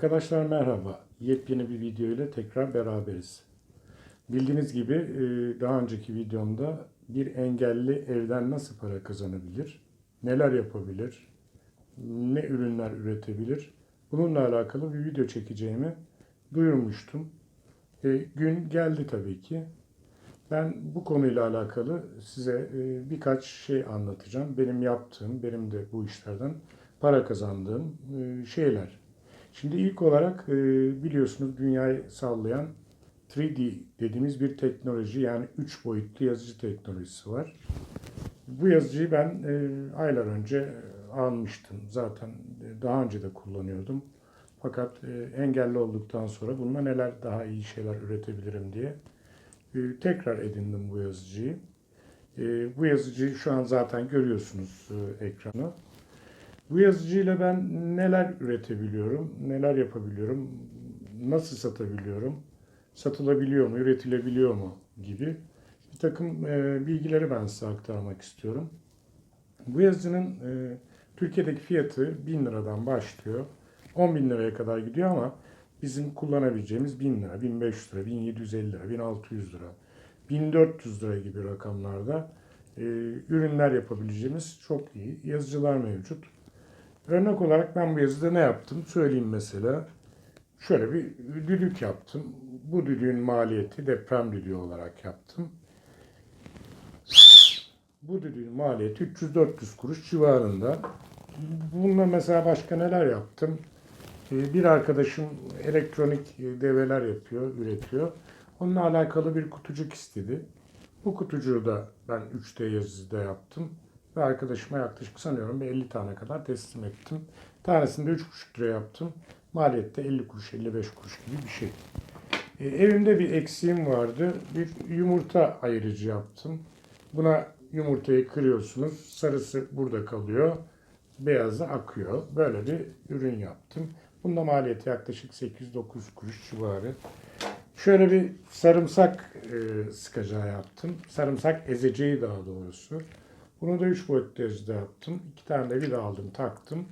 Arkadaşlar merhaba. Yepyeni bir video ile tekrar beraberiz. Bildiğiniz gibi e, daha önceki videomda bir engelli evden nasıl para kazanabilir, neler yapabilir, ne ürünler üretebilir, bununla alakalı bir video çekeceğimi duyurmuştum. E, Gün geldi tabii ki. Ben bu konuyla alakalı size e, birkaç şey anlatacağım. Benim yaptığım, benim de bu işlerden para kazandığım şeyler. Şimdi ilk olarak e, biliyorsunuz dünyayı sallayan 3D dediğimiz bir teknoloji yani 3 boyutlu yazıcı teknolojisi var. Bu yazıcıyı ben e, aylar önce almıştım. Zaten e, daha önce de kullanıyordum. Fakat e, engelli olduktan sonra bununla neler daha iyi şeyler üretebilirim diye e, tekrar edindim bu yazıcıyı. E, bu yazıcıyı şu an zaten görüyorsunuz e, ekranı. Bu yazıcıyla ben neler üretebiliyorum, neler yapabiliyorum, nasıl satabiliyorum, satılabiliyor mu, üretilebiliyor mu gibi bir takım e, bilgileri ben size aktarmak istiyorum. Bu yazıcının e, Türkiye'deki fiyatı 1000 liradan başlıyor. 10 bin liraya kadar gidiyor ama bizim kullanabileceğimiz 1000 lira, 1500 lira, 1750 lira, 1600 lira, 1400 lira gibi rakamlarda e, ürünler yapabileceğimiz çok iyi yazıcılar mevcut. Örnek olarak ben bu yazıda ne yaptım? Söyleyeyim mesela. Şöyle bir düdük yaptım. Bu düdüğün maliyeti deprem düdüğü olarak yaptım. Bu düdüğün maliyeti 300-400 kuruş civarında. Bununla mesela başka neler yaptım? Ee, Bir arkadaşım elektronik develer yapıyor, üretiyor. Onunla alakalı bir kutucuk istedi. Bu kutucuğu da ben 3D yazıcıda yaptım. Ve arkadaşıma yaklaşık sanıyorum bir 50 tane kadar teslim ettim. Tanesini de 3,5 lira yaptım. Maliyette 50 kuruş, 55 kuruş gibi bir şey. E, evimde bir eksiğim vardı. Bir yumurta ayırıcı yaptım. Buna yumurtayı kırıyorsunuz. Sarısı burada kalıyor. Beyazı akıyor. Böyle bir ürün yaptım. Bunda maliyeti yaklaşık 8-9 kuruş civarı. Şöyle bir sarımsak e, sıkacağı yaptım. Sarımsak ezeceği daha doğrusu. Bunu da 3 boyutlu yazıda yaptım. İki tane de vida aldım, taktım.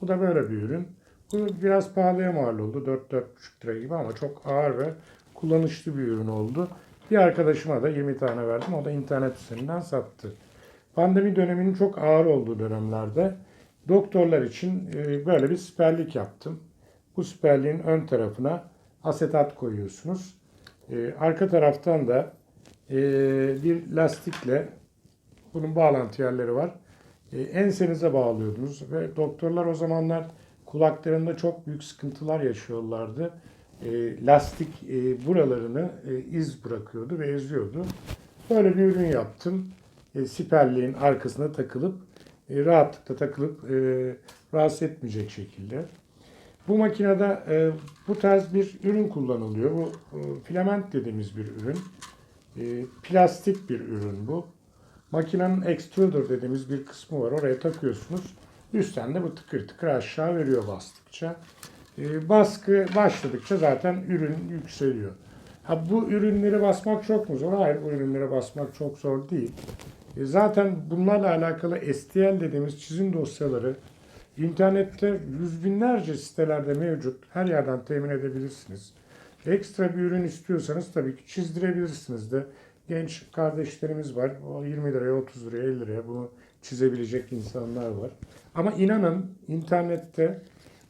Bu da böyle bir ürün. Bu biraz pahalıya mal oldu. 4-4,5 lira gibi ama çok ağır ve kullanışlı bir ürün oldu. Bir arkadaşıma da 20 tane verdim. O da internet üzerinden sattı. Pandemi döneminin çok ağır olduğu dönemlerde doktorlar için e, böyle bir siperlik yaptım. Bu siperliğin ön tarafına asetat koyuyorsunuz. E, arka taraftan da e, bir lastikle bunun bağlantı yerleri var. E, ensenize bağlıyordunuz ve doktorlar o zamanlar kulaklarında çok büyük sıkıntılar yaşıyorlardı. E, lastik e, buralarını e, iz bırakıyordu ve eziyordu. Böyle bir ürün yaptım. E, siperliğin arkasına takılıp e, rahatlıkla takılıp e, rahatsız etmeyecek şekilde. Bu makinede e, bu tarz bir ürün kullanılıyor. Bu e, filament dediğimiz bir ürün. E, plastik bir ürün bu. Makinenin extruder dediğimiz bir kısmı var. Oraya takıyorsunuz. Üstten de bu tıkır tıkır aşağı veriyor bastıkça. E, baskı başladıkça zaten ürün yükseliyor. Ha bu ürünleri basmak çok mu zor? Hayır bu ürünlere basmak çok zor değil. E, zaten bunlarla alakalı STL dediğimiz çizim dosyaları internette yüz binlerce sitelerde mevcut. Her yerden temin edebilirsiniz. Ekstra bir ürün istiyorsanız tabii ki çizdirebilirsiniz de. Genç kardeşlerimiz var. O 20 liraya, 30 liraya, 50 liraya bunu çizebilecek insanlar var. Ama inanın internette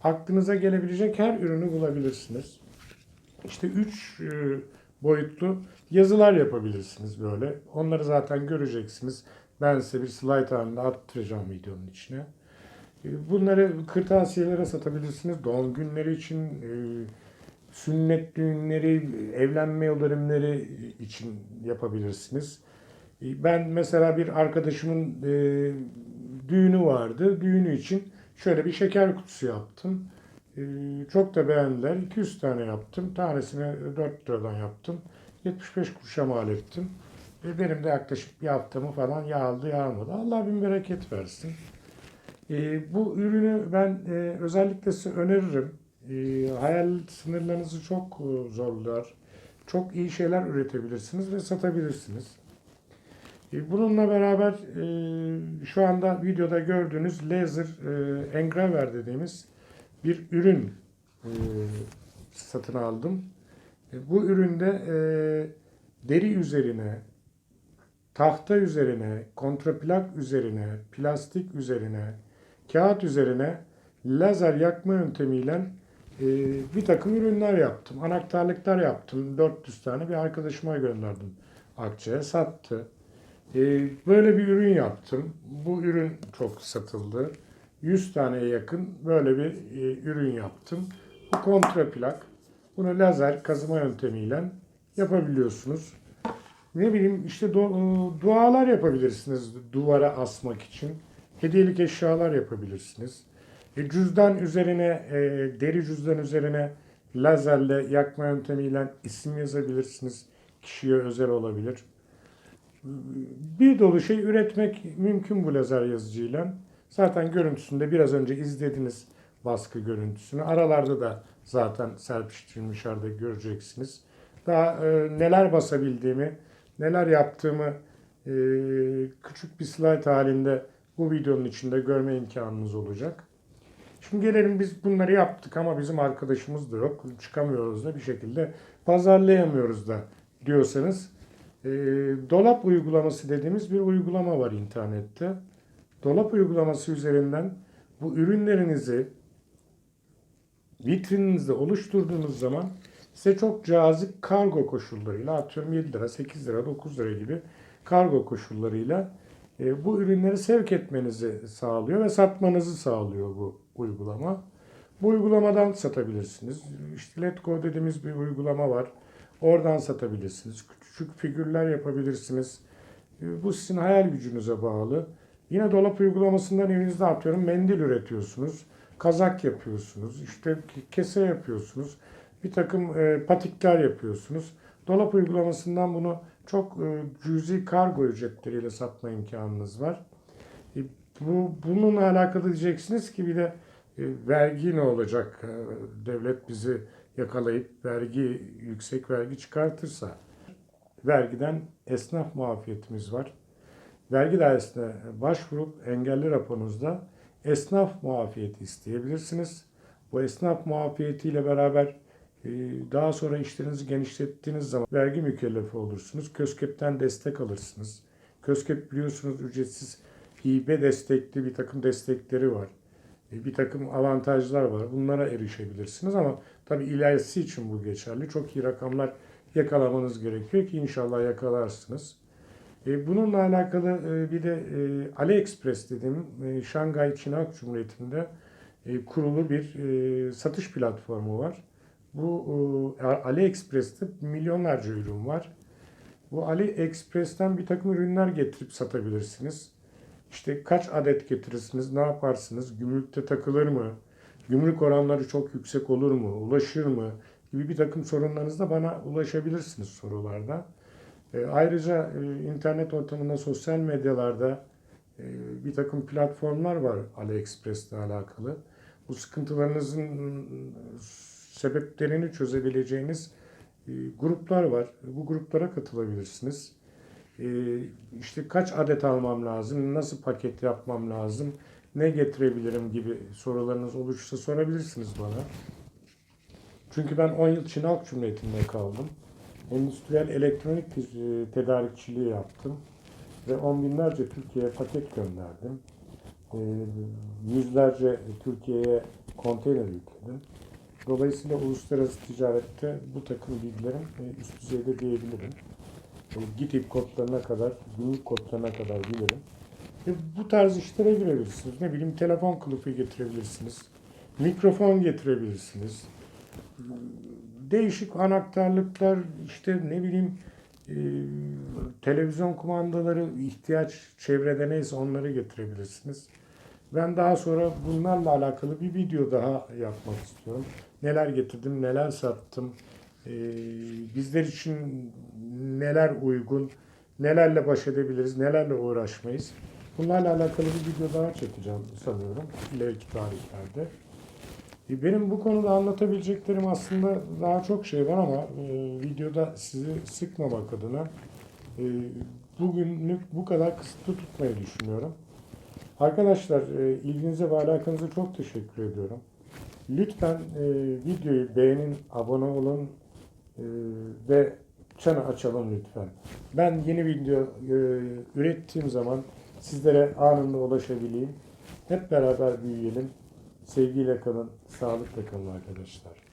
aklınıza gelebilecek her ürünü bulabilirsiniz. İşte 3 boyutlu yazılar yapabilirsiniz böyle. Onları zaten göreceksiniz. Ben size bir slide halinde attıracağım videonun içine. E, Bunları kırtasiyelere satabilirsiniz. Doğum günleri için, e, sünnet düğünleri, evlenme yıl için yapabilirsiniz. E, Ben mesela bir arkadaşımın e, düğünü vardı. Düğünü için şöyle bir şeker kutusu yaptım. E, Çok da beğendiler. 200 tane yaptım. Tanesini 4 liradan yaptım. 75 kuruşa mal ettim. E, Benim de yaklaşık bir haftamı falan yağıldı yağmadı. Allah bin bereket versin. E, bu ürünü ben e, özellikle size öneririm. E, hayal sınırlarınızı çok e, zorlar. Çok iyi şeyler üretebilirsiniz ve satabilirsiniz. E, bununla beraber e, şu anda videoda gördüğünüz laser e, engraver dediğimiz bir ürün satın aldım. Bu üründe deri üzerine, tahta üzerine, kontraplak üzerine, plastik üzerine, kağıt üzerine lazer yakma yöntemiyle e, bir takım ürünler yaptım. Anahtarlıklar yaptım. 400 tane bir arkadaşıma gönderdim. Akça'ya sattı. E, böyle bir ürün yaptım. Bu ürün çok satıldı. 100 taneye yakın böyle bir e, ürün yaptım. Bu kontraplak. Bunu lazer kazıma yöntemiyle yapabiliyorsunuz. Ne bileyim işte du- dualar yapabilirsiniz duvara asmak için. Hediyelik eşyalar yapabilirsiniz. E, cüzdan üzerine, e, deri cüzdan üzerine lazerle yakma yöntemiyle isim yazabilirsiniz. Kişiye özel olabilir. Bir dolu şey üretmek mümkün bu lazer yazıcıyla. Zaten görüntüsünde biraz önce izlediniz baskı görüntüsünü. Aralarda da zaten serpiştirilmiş halde göreceksiniz. Daha e, neler basabildiğimi, neler yaptığımı e, küçük bir slide halinde bu videonun içinde görme imkanınız olacak. Şimdi gelelim biz bunları yaptık ama bizim arkadaşımız da yok. Çıkamıyoruz da bir şekilde pazarlayamıyoruz da diyorsanız e, dolap uygulaması dediğimiz bir uygulama var internette. Dolap uygulaması üzerinden bu ürünlerinizi vitrininizde oluşturduğunuz zaman size çok cazip kargo koşullarıyla atıyorum 7 lira, 8 lira, 9 lira gibi kargo koşullarıyla e, bu ürünleri sevk etmenizi sağlıyor ve satmanızı sağlıyor bu uygulama. Bu uygulamadan satabilirsiniz. İşte Letgo dediğimiz bir uygulama var. Oradan satabilirsiniz. Küçük figürler yapabilirsiniz. E, Bu sizin hayal gücünüze bağlı. Yine dolap uygulamasından evinizde atıyorum mendil üretiyorsunuz. Kazak yapıyorsunuz. işte kese yapıyorsunuz. Bir takım e, patikler yapıyorsunuz. Dolap uygulamasından bunu çok e, cüzi kargo ücretleriyle satma imkanınız var. E, bu bununla alakalı diyeceksiniz ki bir de e, vergi ne olacak? Devlet bizi yakalayıp vergi yüksek vergi çıkartırsa vergiden esnaf muafiyetimiz var. Vergi dairesine başvurup engelli raporunuzda esnaf muafiyeti isteyebilirsiniz. Bu esnaf muafiyetiyle beraber daha sonra işlerinizi genişlettiğiniz zaman vergi mükellefi olursunuz. KÖSKEP'ten destek alırsınız. KÖSKEP biliyorsunuz ücretsiz hibe destekli bir takım destekleri var. E, Bir takım avantajlar var. Bunlara erişebilirsiniz ama tabii ilerisi için bu geçerli. Çok iyi rakamlar yakalamanız gerekiyor ki inşallah yakalarsınız. E, Bununla alakalı e, bir de e, AliExpress dediğim e, Şangay Çin Halk Cumhuriyeti'nde kurulu bir satış platformu var. Bu e, AliExpress'te milyonlarca ürün var. Bu AliExpress'ten bir takım ürünler getirip satabilirsiniz. İşte kaç adet getirirsiniz, ne yaparsınız, gümrükte takılır mı, gümrük oranları çok yüksek olur mu, ulaşır mı gibi bir takım sorunlarınızda bana ulaşabilirsiniz sorularda. E, ayrıca e, internet ortamında, sosyal medyalarda e, bir takım platformlar var AliExpress ile alakalı. Bu sıkıntılarınızın sebeplerini çözebileceğiniz e, gruplar var. Bu gruplara katılabilirsiniz. E, işte kaç adet almam lazım, nasıl paket yapmam lazım, ne getirebilirim gibi sorularınız olursa sorabilirsiniz bana. Çünkü ben 10 yıl Çin Halk Cumhuriyeti'nde kaldım. Endüstriyel elektronik e, tedarikçiliği yaptım. Ve on binlerce Türkiye'ye paket gönderdim. E, yüzlerce Türkiye'ye konteyner yükledim. Dolayısıyla uluslararası ticarette bu takım bilgilerim e, üst düzeyde diyebilirim. GİTİP kodlarına kadar, gümrük kodlarına kadar bilirim. E, bu tarz işlere girebilirsiniz. Ne bileyim telefon kılıfı getirebilirsiniz. Mikrofon getirebilirsiniz değişik anahtarlıklar işte ne bileyim e, televizyon kumandaları ihtiyaç çevrede neyse onları getirebilirsiniz. Ben daha sonra bunlarla alakalı bir video daha yapmak istiyorum. Neler getirdim, neler sattım, e, bizler için neler uygun, nelerle baş edebiliriz, nelerle uğraşmayız. Bunlarla alakalı bir video daha çekeceğim sanıyorum ileriki tarihlerde. E, Benim bu konuda anlatabileceklerim aslında daha çok şey var ama e, videoda sizi sıkmamak adına e, bugünlük bu kadar kısıtlı tutmayı düşünüyorum. Arkadaşlar e, ilginize ve alakanıza çok teşekkür ediyorum. Lütfen e, videoyu beğenin, abone olun e, ve çanı açalım lütfen. Ben yeni video ürettiğim zaman sizlere anında ulaşabileyim. Hep beraber büyüyelim. Sevgiyle kalın, sağlıkla kalın arkadaşlar.